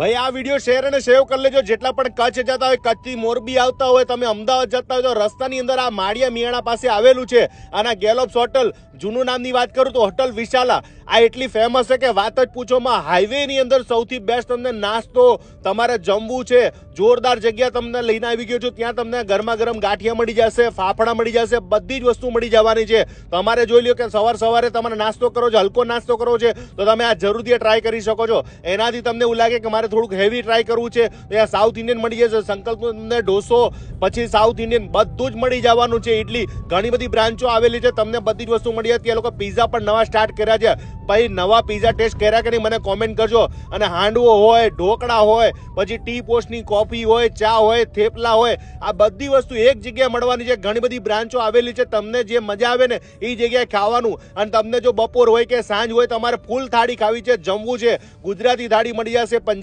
ભાઈ, આ video share અને સેવ કરી લેજો. જેટલા પણ કચ્છ જતા હોય કચ્છથી મોરબી આવતા હોય, તમે અમદાવાદ જતા હોય તો રસ્તાની અંદર આ માળિયા મિયાણા પાસે આવેલું છે. આના ગેલોપ્સ હોટલ જૂનું નામની વાત કરું તો હોટલ વિશાલા. આ એટલી ફેમસ છે કે વાત જ પૂછોમાં હાઈવે ની અંદર સૌથી બેસ્ટ તમને નાસ્તો તમારે જમવું છે. જોરદાર જગ્યા તમને લઈને આવી ગયો છું. ત્યાં તમને ગરમા ગરમ ગાંઠિયા મળી જશે, ફાફડા મળી જશે, બધી જ વસ્તુ મળી જવાની છે. તમારે જોઈ લ્યો કે સવાર સવારે તમારે નાસ્તો કરો છો, હલકો નાસ્તો કરવો છે, તો તમે આ જરૂરથી ટ્રાય કરી શકો છો. એનાથી તમને એવું લાગે કે મારે થોડુંક હેવી ટ્રાય કરવું છે, તો સાઉથ ઇન્ડિયન મળી જશે. સંકલ્પ તમને ઢોસો, પછી સાઉથ ઇન્ડિયન બધું જ મળી જવાનું છે. ઇડલી ઘણી બધી બ્રાન્ચો આવેલી છે. તમને બધી જ વસ્તુ મળી જાય. ત્યાં લોકો પીઝા પણ નવા સ્ટાર્ટ કર્યા છે. ભાઈ, નવા પીઝા ટેસ્ટ કર્યા કે નહીં મને કોમેન્ટ કરજો. અને હાંડવો હોય, ઢોકળા હોય, પછી ટી પોસ્ટની કોફી હોય, ચા હોય, થેપલા હોય, આ બધી વસ્તુ એક જગ્યાએ મળવાની છે. ઘણી બધી બ્રાન્ચો આવેલી છે. તમને જે મજા આવે ને એ જગ્યાએ ખાવાનું. અને તમને જો બપોર હોય કે સાંજ હોય, તમારે ફૂલ થાળી ખાવી છે, જમવું છે. ગુજરાતી થાળી મળી જશે, પંજાબી